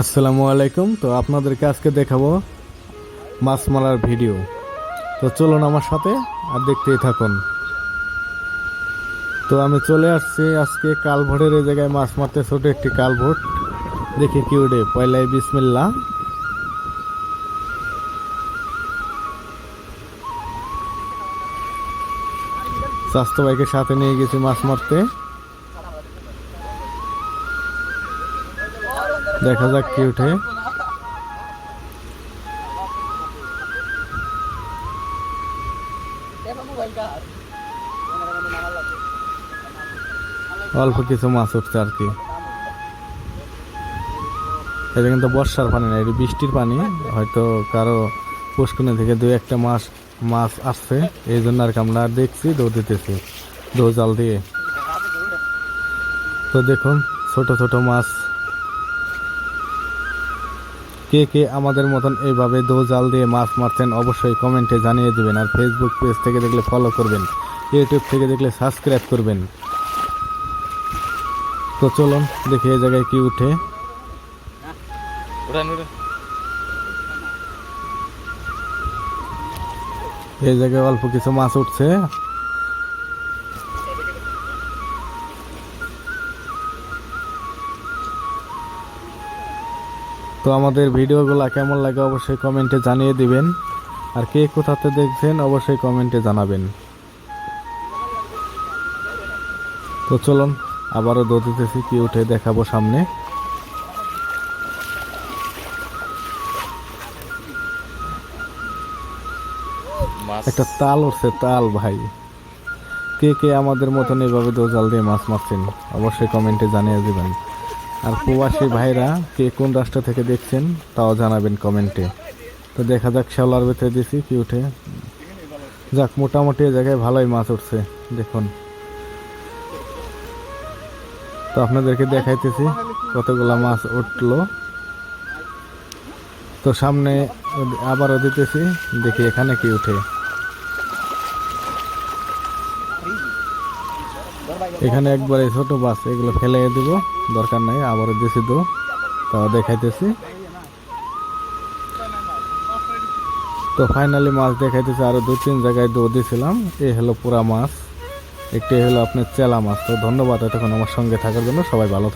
আসসালামু আলাইকুম। তো আপনাদেরকে আজকে দেখাবো মাছ মারার ভিডিও। তো চলুন আমার সাথে আর দেখতেই থাকুন। তো আমি চলে আসছি আজকে কালভোটের এই জায়গায় মাছ মারতে, ছোট একটি কালভোট। দেখি কি উঠে পয়লাই বিসমিল্লা। স্বাস্থ্য ভাইকে সাথে নিয়ে গেছি মাছ মারতে। দেখা যাক কি উঠে। অল্প কিছু মাছ উঠছে আর কি। এটা কিন্তু বর্ষার পানি না এটা বৃষ্টির পানি, হয়তো কারও পুষ্কুনি থেকে দুই একটা মাছ মাছ আসছে, এই জন্য আর কি আমরা দেখছি, দৌড় দিতেছি দৌ জাল দিয়ে। তো দেখুন, ছোট ছোট মাছ কে কে আমাদের মতন এইভাবে দো জাল দিয়ে মাছ মারছেন অবশ্যই কমেন্টে জানিয়ে দেবেন আর ফেসবুক পেজ থেকে দেখলে ফলো করবেন ইউটিউব থেকে দেখলে সাবস্ক্রাইব করবেন। তো চলুন দেখি এই জায়গায় কি উঠে। এই জায়গায় অল্প কিছু মাছ উঠছে। তো আমাদের ভিডিওগুলো কেমন লাগে অবশ্যই কমেন্টে জানিয়ে দিবেন। আর কে কোথাতে দেখছেন অবশ্যই কমেন্টে জানাবেন। তো চলুন আবারও দো দিতেছি কি উঠে দেখাবো সামনে। একটা তাল উঠছে তাল ভাই। কে কে আমাদের মতন এইভাবে দোজাল দিয়ে মাছ মারছেন অবশ্যই কমেন্টে জানিয়ে দেবেন। আর প্রবাসী ভাইরা কে কোন রাষ্ট্র থেকে দেখছেন তাও জানাবেন কমেন্টে। তো দেখা যাক শ্যাওলার ভেতরে দিছি কি উঠে। যাক, মোটামুটি এই জায়গায় ভালোই মাছ উঠছে, দেখুন। তো আপনাদেরকে দেখাইতেছি কতগুলা মাছ উঠল। তো সামনে আবারও দিতেছি, দেখি এখানে কি উঠে। এখানে একবারে ছোট বাস, এগুলো ফেলে দিব, দরকার নাই, আবারও দিছি তো, তাও দেখাইতেছি। তো ফাইনালি মাছ দেখাইতেছি, আরও দু তিন জায়গায় দৌ দিয়েছিলাম এই হলো পুরা মাছ, একটি হলো আপনার চেলা মাছ। তো ধন্যবাদ এতক্ষণ আমার সঙ্গে থাকার জন্য, সবাই ভালো